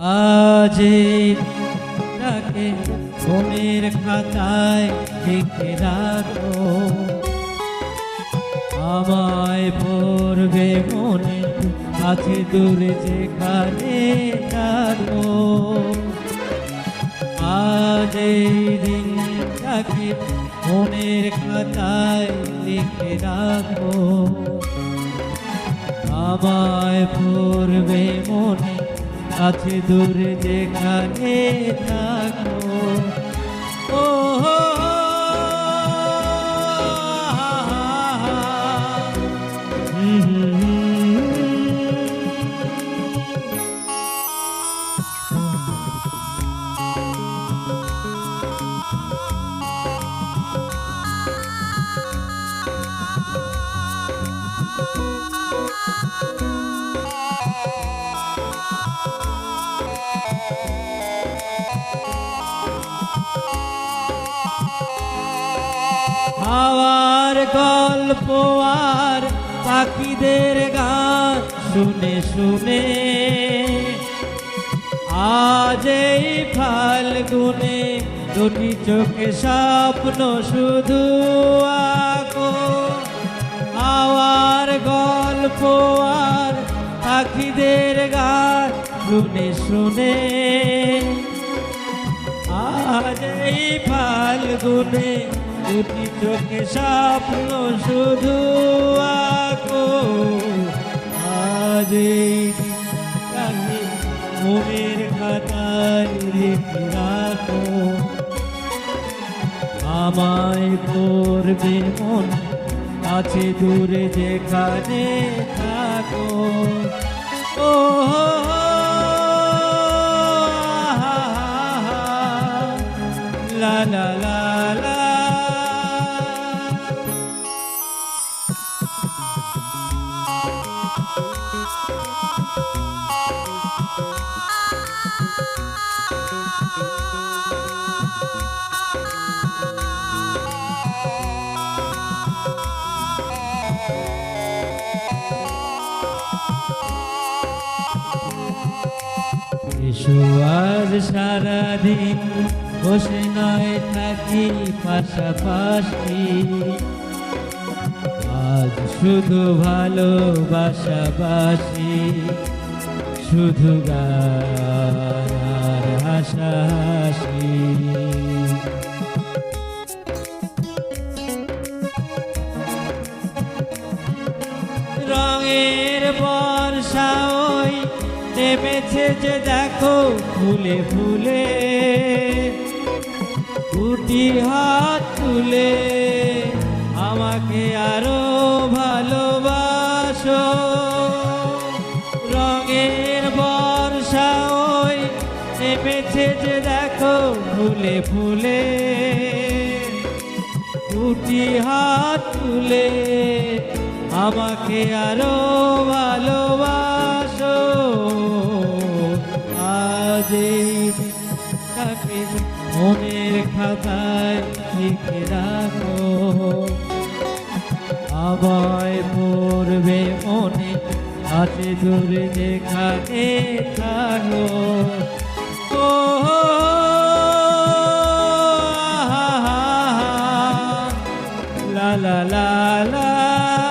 আজ তাকে মনের খাতায় লিখে রাখো। আমায় পড়বে মনে, আছে দূরে যেখানে থাকো। আজ এই দিনটাকে মনের খাতায় লিখে রাখো। আমায় পড়বে মনে আছে দূরে যেখানে থাকো। ও হাওয়ার গল্প আর পাখিদের গান শুনে শুনে। আজ এই ফাল্গুনে দুটি চোখে স্বপ্ন শুধু আঁকো। হাওয়ার গল্প আর পাখিদের গান শুনে শুনে। আজ এই ফাল্গুনে দুটি চোখে স্বপ্ন শুধু আঁকো। আজ আমায় করবে মন আছে দূরে যেখানে থাকো। ও হো, আহা, এসো আজ সারাদিন বসে নয় থাকি পাশাপাশি। আজ শুধু ভালোবাসাবাসি, শুধু গান আর হাসাহাসি। রঙের বর্ষা যে দেখো ফুলে ফুলে দুটি হাত তুলে আমাকে আরও ভালোবাসো। রঙের বর্ষা ওই নেমেছে যে দেখো ফুলে ফুলে দুটি হাত তুলে আমাকে আরও ভালোবাসো। যেই তাকে মনের খাতায় লিখে রাখো। আবায় পড়বে মনে আছে দূরে যেখানে থাকো। ও la la লা লা।